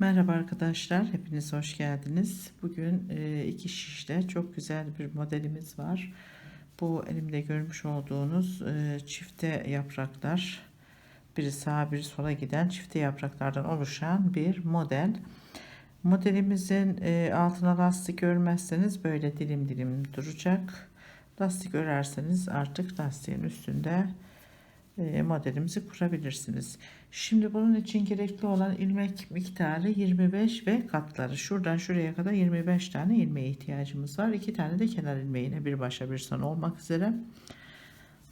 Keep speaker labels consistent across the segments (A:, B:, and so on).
A: Merhaba arkadaşlar, hepiniz hoş geldiniz. Bugün e, iki şişte çok güzel bir modelimiz var. Bu elimde görmüş olduğunuz e, çifte yapraklar, biri sağa biri sola giden çifte yapraklardan oluşan bir model. Modelimizin e, altına lastik örmezseniz böyle dilim dilim duracak. Lastik örerseniz artık lastiğin üstünde modelimizi kurabilirsiniz. Şimdi bunun için gerekli olan ilmek miktarı 25 ve katları. Şuradan şuraya kadar 25 tane ilmeğe ihtiyacımız var. 2 tane de kenar ilmeğine bir başa bir son olmak üzere.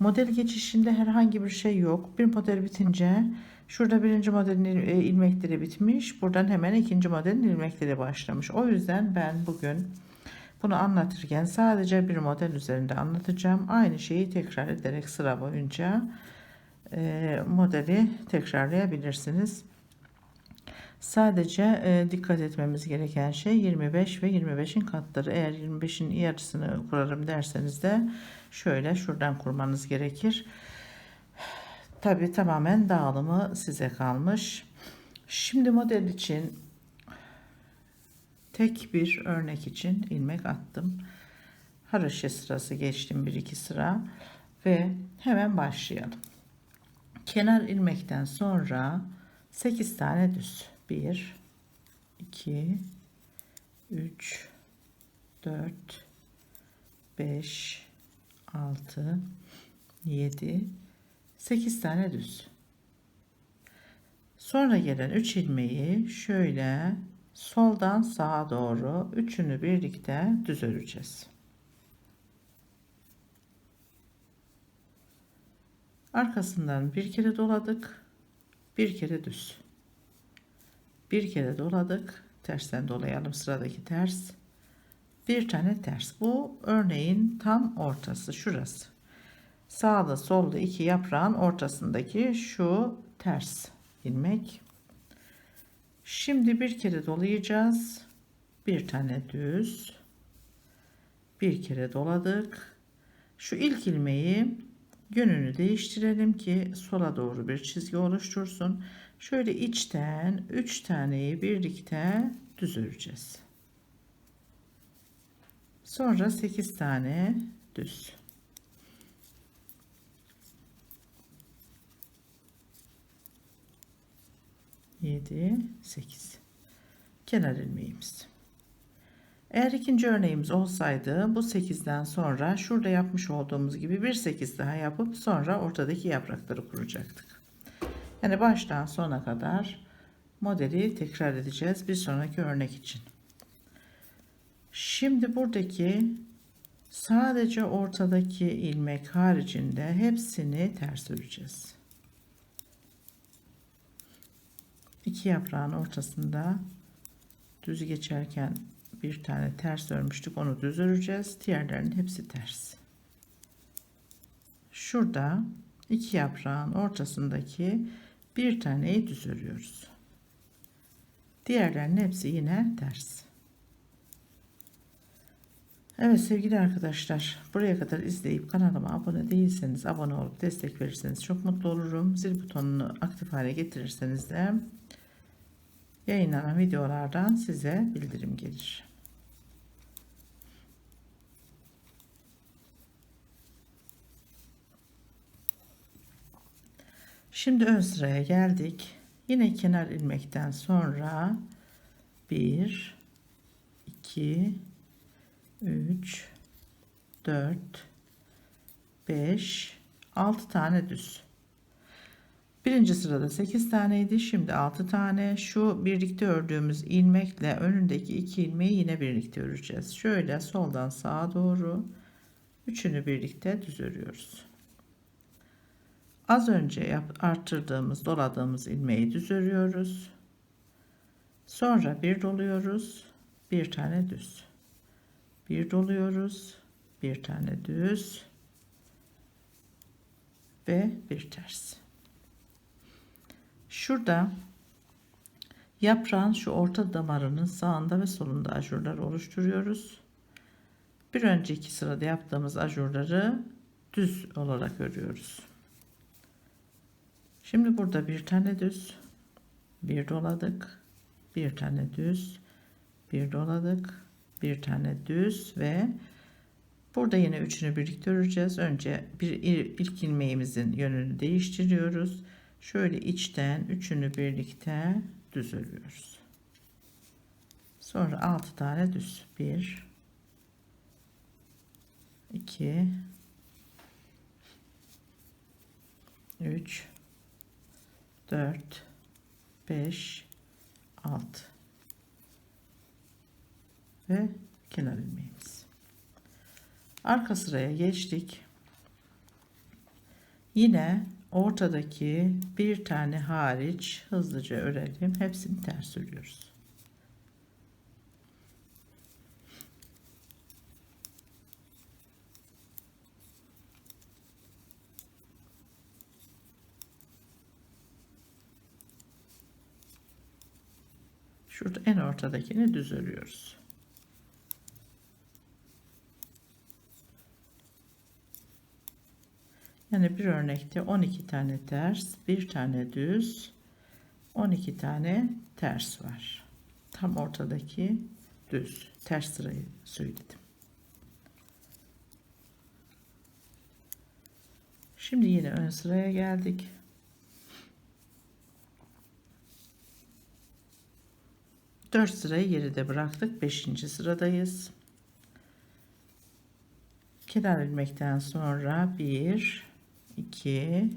A: Model geçişinde herhangi bir şey yok. Bir model bitince şurada birinci modelin e, ilmekleri bitmiş. Buradan hemen ikinci modelin ilmekleri başlamış. O yüzden ben bugün bunu anlatırken sadece bir model üzerinde anlatacağım. Aynı şeyi tekrar ederek sıra boyunca e, modeli tekrarlayabilirsiniz. Sadece e, dikkat etmemiz gereken şey 25 ve 25'in katları. Eğer 25'in yarısını kurarım derseniz de şöyle şuradan kurmanız gerekir. Tabi tamamen dağılımı size kalmış. Şimdi model için tek bir örnek için ilmek attım. Haroşa sırası geçtim bir iki sıra ve hemen başlayalım. Kenar ilmekten sonra 8 tane düz. 1 2 3 4 5 6 7 8 tane düz. Sonra gelen 3 ilmeği şöyle soldan sağa doğru üçünü birlikte düz öreceğiz. Arkasından bir kere doladık. Bir kere düz. Bir kere doladık. Tersten dolayalım sıradaki ters. Bir tane ters. Bu örneğin tam ortası şurası. Sağda solda iki yaprağın ortasındaki şu ters ilmek. Şimdi bir kere dolayacağız. Bir tane düz. Bir kere doladık. Şu ilk ilmeği yönünü değiştirelim ki sola doğru bir çizgi oluştursun. Şöyle içten 3 taneyi birlikte düz öreceğiz. Sonra 8 tane düz. Yedi, sekiz. Kenar ilmeğimiz. Eğer ikinci örneğimiz olsaydı bu 8'den sonra şurada yapmış olduğumuz gibi bir 8 daha yapıp sonra ortadaki yaprakları kuracaktık. Yani baştan sona kadar modeli tekrar edeceğiz bir sonraki örnek için. Şimdi buradaki sadece ortadaki ilmek haricinde hepsini ters öreceğiz. İki yaprağın ortasında düz geçerken bir tane ters örmüştük onu düz öreceğiz. Diğerlerinin hepsi ters. Şurada iki yaprağın ortasındaki bir taneyi düz örüyoruz. Diğerlerinin hepsi yine ters. Evet sevgili arkadaşlar buraya kadar izleyip kanalıma abone değilseniz abone olup destek verirseniz çok mutlu olurum. Zil butonunu aktif hale getirirseniz de yayınlanan videolardan size bildirim gelir. Şimdi ön sıraya geldik. Yine kenar ilmekten sonra 1 2 3 4 5 6 tane düz. Birinci sırada 8 taneydi. Şimdi 6 tane. Şu birlikte ördüğümüz ilmekle önündeki iki ilmeği yine birlikte öreceğiz. Şöyle soldan sağa doğru üçünü birlikte düz örüyoruz. Az önce arttırdığımız, doladığımız ilmeği düz örüyoruz. Sonra bir doluyoruz. Bir tane düz. Bir doluyoruz. Bir tane düz. Ve bir ters. Şurada yaprağın şu orta damarının sağında ve solunda ajurlar oluşturuyoruz. Bir önceki sırada yaptığımız ajurları düz olarak örüyoruz. Şimdi burada bir tane düz, bir doladık, bir tane düz bir doladık bir tane düz ve burada yine üçünü birlikte öreceğiz. Önce bir ilk ilmeğimizin yönünü değiştiriyoruz. Şöyle içten üçünü birlikte düz örüyoruz. Sonra 6 tane düz. 1 2 3 4 5 6 ve kenar ilmeğimiz. Arka sıraya geçtik. Yine ortadaki bir tane hariç hızlıca örelim. Hepsini ters örüyoruz. Şurada en ortadakini düz örüyoruz. Yani bir örnekte 12 tane ters, bir tane düz, 12 tane ters var. Tam ortadaki düz, ters sırayı söyledim. Şimdi yine ön sıraya geldik. Dört sırayı geride bıraktık. Beşinci sıradayız. Kenar ilmekten sonra bir, 2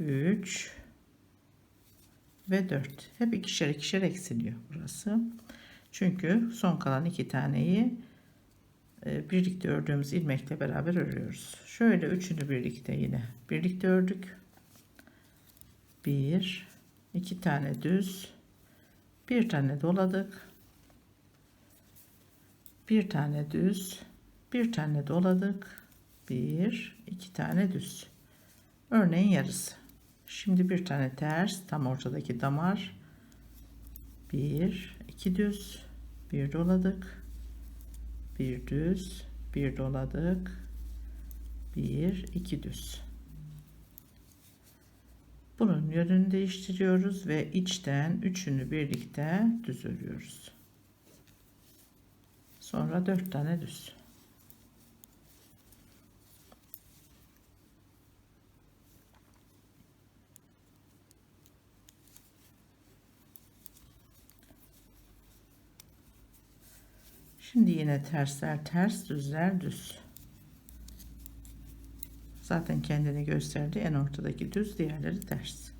A: 3 ve 4 hep ikişer ikişer eksiliyor burası çünkü son kalan iki taneyi e, birlikte ördüğümüz ilmekle beraber örüyoruz şöyle üçünü birlikte yine birlikte ördük bir iki tane düz bir tane doladık. Bir tane düz. Bir tane doladık. Bir iki tane düz. Örneğin yarısı. Şimdi bir tane ters tam ortadaki damar. Bir iki düz. Bir doladık. Bir düz. Bir doladık. Bir iki düz bunun yönünü değiştiriyoruz ve içten üçünü birlikte düz örüyoruz sonra dört tane düz Şimdi yine tersler ters, düzler düz. Zaten kendini gösterdi. En ortadaki düz, diğerleri ters.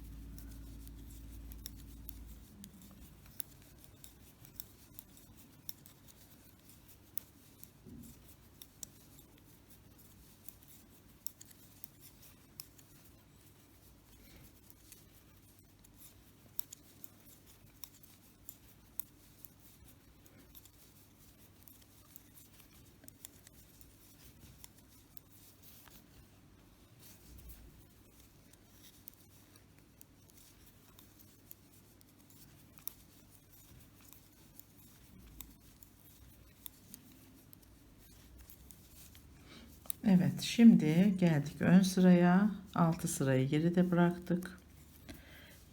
A: Evet şimdi geldik ön sıraya. 6 sırayı geride bıraktık.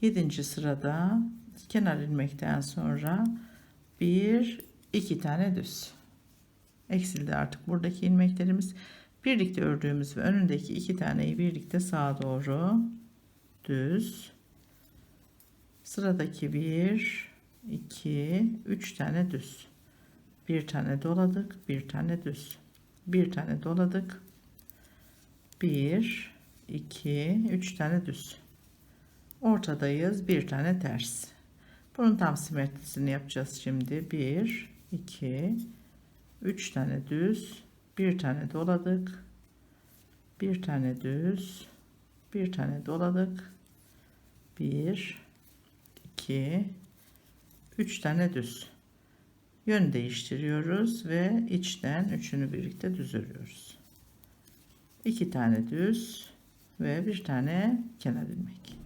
A: 7. sırada kenar ilmekten sonra bir iki tane düz. Eksildi artık buradaki ilmeklerimiz birlikte ördüğümüz ve önündeki iki taneyi birlikte sağa doğru düz. Sıradaki bir iki üç tane düz. Bir tane doladık bir tane düz bir tane doladık. 1 2 3 tane düz. Ortadayız. Bir tane ters. Bunun tam simetrisini yapacağız şimdi. 1 2 3 tane düz. Bir tane doladık. Bir tane düz. Bir tane doladık. 1 2 3 tane düz yön değiştiriyoruz ve içten üçünü birlikte düz örüyoruz. İki tane düz ve bir tane kenar ilmek.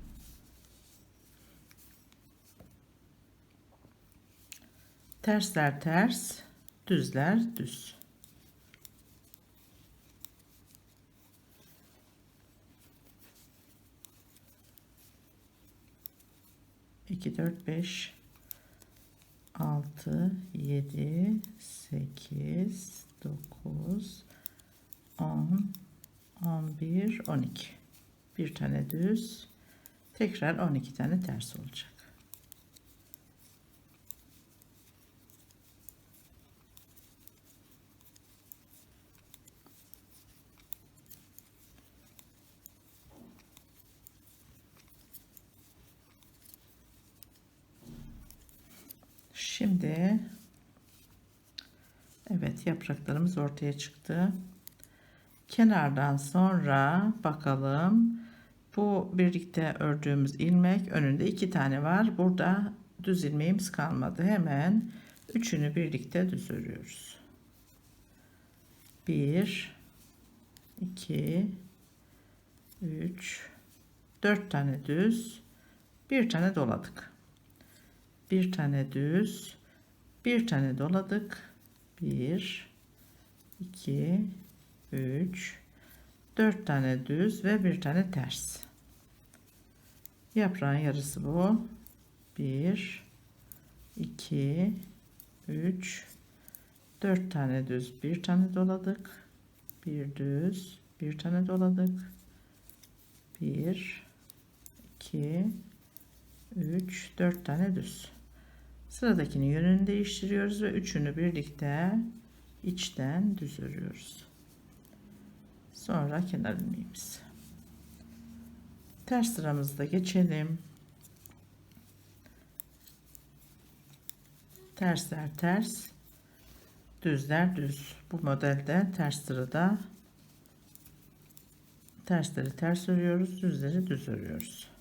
A: Tersler ters, düzler düz. İki, dört, beş, 6 7 8 9 10 11 12 bir tane düz tekrar 12 tane ters olacak Şimdi evet yapraklarımız ortaya çıktı. Kenardan sonra bakalım bu birlikte ördüğümüz ilmek önünde iki tane var. Burada düz ilmeğimiz kalmadı. Hemen üçünü birlikte düz örüyoruz. 1 2 3 4 tane düz bir tane doladık bir tane düz bir tane doladık. 1 2 3 4 tane düz ve bir tane ters. Yaprağın yarısı bu. 1 2 3 4 tane düz bir tane doladık. Bir düz bir tane doladık. 1 2 3 4 tane düz Sıradakinin yönünü değiştiriyoruz ve üçünü birlikte içten düz örüyoruz. Sonra kenar ilmeğimiz. Ters sıramızda geçelim. Tersler ters, düzler düz. Bu modelde ters sırada tersleri ters örüyoruz, düzleri düz örüyoruz.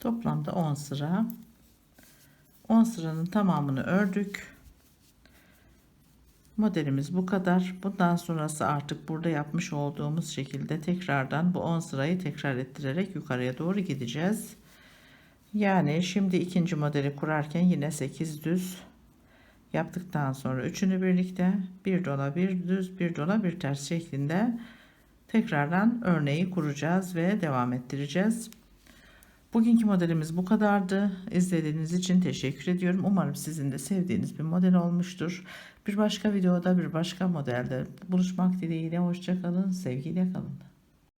A: Toplamda 10 sıra. 10 sıranın tamamını ördük. Modelimiz bu kadar. Bundan sonrası artık burada yapmış olduğumuz şekilde tekrardan bu 10 sırayı tekrar ettirerek yukarıya doğru gideceğiz. Yani şimdi ikinci modeli kurarken yine 8 düz yaptıktan sonra üçünü birlikte bir dola bir düz bir dola bir ters şeklinde tekrardan örneği kuracağız ve devam ettireceğiz. Bugünkü modelimiz bu kadardı. İzlediğiniz için teşekkür ediyorum. Umarım sizin de sevdiğiniz bir model olmuştur. Bir başka videoda bir başka modelde buluşmak dileğiyle. Hoşçakalın. Sevgiyle kalın.